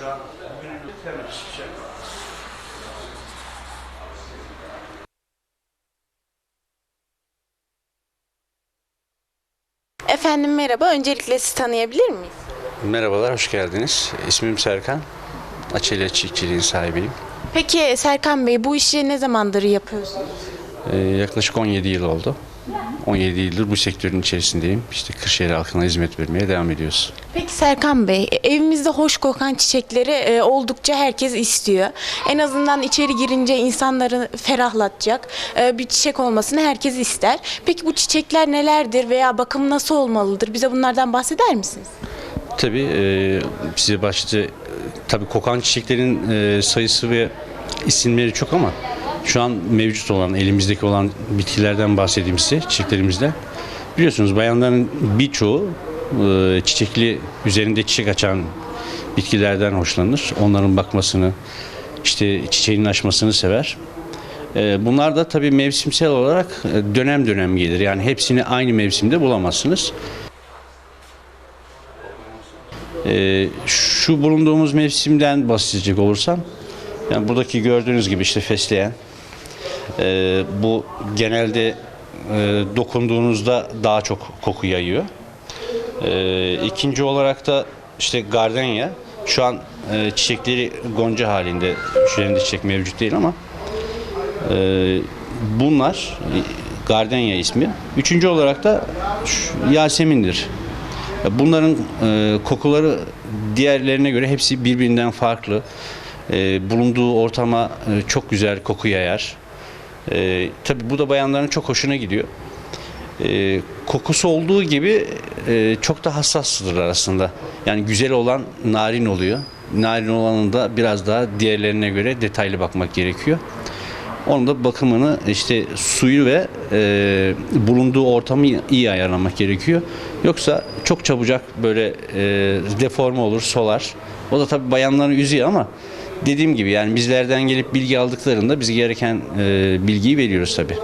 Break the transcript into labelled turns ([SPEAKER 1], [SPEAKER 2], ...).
[SPEAKER 1] Şu an bugünün temel hiçbir şey yok.
[SPEAKER 2] Efendim merhaba. Öncelikle sizi tanıyabilir miyiz?
[SPEAKER 1] Merhabalar, hoş geldiniz. İsmim Serkan. Açelya Çiftçiliğin sahibiyim.
[SPEAKER 2] Peki Serkan Bey bu işi ne zamandır yapıyorsunuz?
[SPEAKER 1] Ee, yaklaşık 17 yıl oldu. 17 yıldır bu sektörün içerisindeyim. İşte Kırşehir halkına hizmet vermeye devam ediyoruz.
[SPEAKER 2] Peki Serkan Bey, evimizde hoş kokan çiçekleri e, oldukça herkes istiyor. En azından içeri girince insanları ferahlatacak e, bir çiçek olmasını herkes ister. Peki bu çiçekler nelerdir veya bakım nasıl olmalıdır? Bize bunlardan bahseder misiniz?
[SPEAKER 1] Tabii e, size başta e, tabii kokan çiçeklerin e, sayısı ve isimleri çok ama şu an mevcut olan elimizdeki olan bitkilerden bahsedeyim size çiçeklerimizde. Biliyorsunuz bayanların birçoğu e, çiçekli üzerinde çiçek açan bitkilerden hoşlanır. Onların bakmasını işte çiçeğinin açmasını sever. E, Bunlar da tabii mevsimsel olarak e, dönem dönem gelir. Yani hepsini aynı mevsimde bulamazsınız. Ee, şu bulunduğumuz mevsimden bahsedecek olursam yani buradaki gördüğünüz gibi işte fesleğen ee, bu genelde e, dokunduğunuzda daha çok koku yayıyor. Ee, ikinci olarak da işte gardenya şu an e, çiçekleri gonca halinde şu elinde çiçek mevcut değil ama e, bunlar e, gardenya ismi. Üçüncü olarak da Yasemin'dir. Bunların e, kokuları diğerlerine göre hepsi birbirinden farklı. E, bulunduğu ortama e, çok güzel koku yayar. E, tabii bu da bayanların çok hoşuna gidiyor. E, kokusu olduğu gibi e, çok da hassasıdır aslında. Yani güzel olan narin oluyor. Narin olanın da biraz daha diğerlerine göre detaylı bakmak gerekiyor. Onun da bakımını işte suyu ve e, bulunduğu ortamı iyi ayarlamak gerekiyor. Yoksa çok çabucak böyle e, deforme olur, solar. O da tabii bayanları üzüyor ama dediğim gibi yani bizlerden gelip bilgi aldıklarında biz gereken e, bilgiyi veriyoruz tabii.